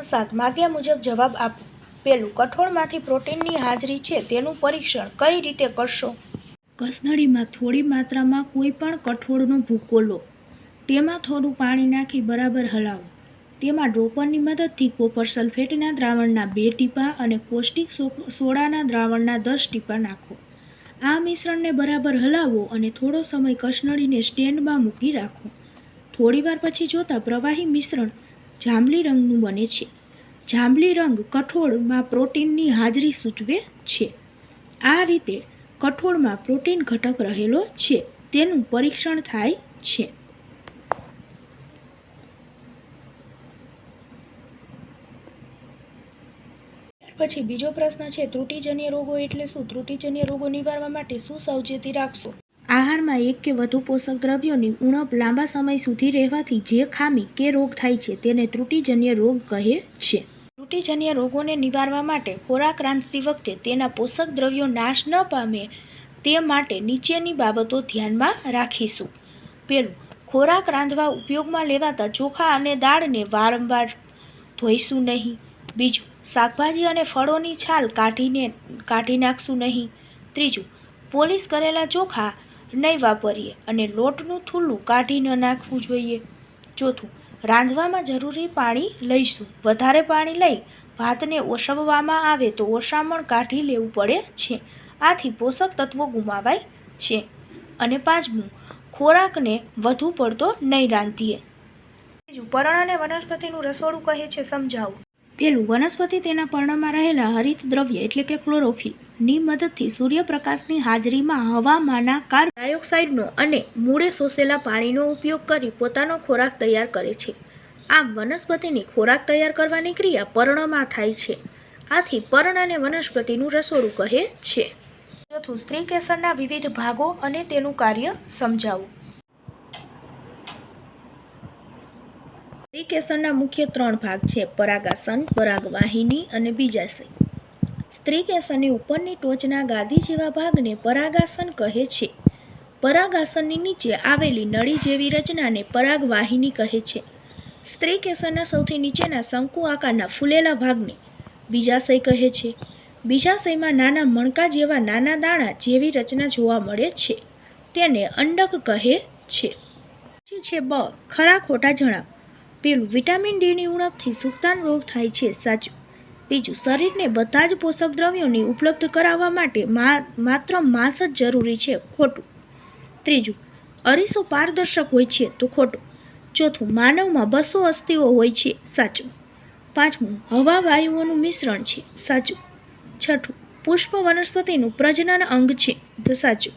પ્રશ્ન સાત માગ્યા મુજબ જવાબ આપો, પેલું કઠોળમાંથી પ્રોટીનની હાજરી છે, તેનું પરીક્ષણ કઈ રીતે કરશો? કસનળીમાં થોડી માત્રામાં કોઈ પણ કઠોળનો ભૂકો લો. તેમાં થોડું પાણી નાખી બરાબર હલાવો. તેમાં ડ્રોપરની મદદથી કોપર સલ્ફેટના દ્રાવણના બે ટીપાં અને પૌષ્ટિક સો- સોડાના દ્રાવણના દસ ટીપાં નાખો. આ મિશ્રણને બરાબર હલાવો અને થોડો સમય કસનળીને સ્ટેન્ડમાં મૂકી રાખો. થોડીવાર પછી જોતાં પ્રવાહી મિશ્રણ જાંબલી રંગનું બને છે. જાંબલી રંગ કઠોળમાં પ્રોટીનની હાજરી સૂચવે છે. આ રીતે કઠોળમાં પ્રોટીન ઘટક રહેલો છે. તેનું પરીક્ષણ થાય છે. પછી બીજો પ્રશ્ન છે, ત્રુટિજન્ય રોગો એટલે શું? ત્રુટિજન્ય રોગો નિવારવા માટે શું સાવચેતી રાખશો? આહારમાં એક કે વધુ પોષક દ્રવ્યોની ઉણપ લાંબા સમય સુધી રહેવાથી જે ખામી કે રોગ થાય છે તેને ત્રુટિજન્ય રોગ કહે છે. ત્રુટિજન્ય રોગોને નિવારવા માટે ખોરાક રાંધતી વખતે તેના પોષક દ્રવ્યો નાશ ન પામે તે માટે નીચેની બાબતો ધ્યાનમાં રાખીશું. પેલું ખોરાક રાંધવા ઉપયોગમાં લેવાતા ચોખા અને દાળને વારંવાર ધોઈશું નહીં. બીજું, શાકભાજી અને ફળોની છાલ કાઢીને કાઢી નાખશું નહીં. ત્રીજું પોલિશ કરેલા ચોખા નહીં વાપરીએ અને લોટનું થૂલું કાઢી ન નાખવું જોઈએ ચોથું રાંધવામાં જરૂરી પાણી લઈશું વધારે પાણી લઈ ભાતને ઓસવવામાં આવે તો ઓસામણ કાઢી લેવું પડે છે આથી પોષક તત્વો ગુમાવાય છે અને પાંચમું ખોરાકને વધુ પડતો નહીં રાંધીએ બીજું પરણ અને વનસ્પતિનું રસોડું કહે છે સમજાવો પેલું વનસ્પતિ તેના પર્ણમાં રહેલા હરિત દ્રવ્ય એટલે કે ક્લોરોફિલની મદદથી સૂર્યપ્રકાશની હાજરીમાં હવામાંના કાર્બન ડાયોક્સાઇડનો અને મૂળે શોષેલા પાણીનો ઉપયોગ કરી પોતાનો ખોરાક તૈયાર કરે છે. આમ વનસ્પતિની ખોરાક તૈયાર કરવાની ક્રિયા પર્ણમાં થાય છે. આથી પર્ણ અને વનસ્પતિનું રસોડું કહે છે. ચોથું, સ્ત્રી કેસરના વિવિધ ભાગો અને તેનું કાર્ય સમજાવો. કેસરના મુખ્ય ત્રણ ભાગ છે, પરાગાસન, પરાગવાહિની અને બીજાશય. સ્ત્રી કેસરની ઉપરની ટોચના ગાદી જેવા ભાગને પરાગાસન કહે છે. પરાગાસનની નીચે આવેલી નળી જેવી રચનાને પરાગવાહિની કહે છે. સ્ત્રી કેસરના સૌથી નીચેના શંકુ આકારના ફૂલેલા ભાગને બીજાશય કહે છે. બીજાશયમાં નાના મણકા જેવા નાના દાણા જેવી રચના જોવા મળે છે. તેને અંડક કહે છે. છે બ, ખરા ખોટા જણાવ પેલું વિટામિન ડીની ઉણપથી સુક્તાન રોગ થાય છે, સાચું. બીજું, શરીરને બધા જ પોષક દ્રવ્યોની ઉપલબ્ધ કરાવવા માટે માત્ર માંસ જ જરૂરી છે, ખોટું. ત્રીજું, અરીસો પારદર્શક હોય છે, તો ખોટું. ચોથું, માનવમાં બસો અસ્થિઓ હોય છે, સાચું. પાંચમું હવા વાયુઓનું મિશ્રણ છે, સાચું. છઠ્ઠું, પુષ્પ વનસ્પતિનું પ્રજનન અંગ છે, તો સાચું.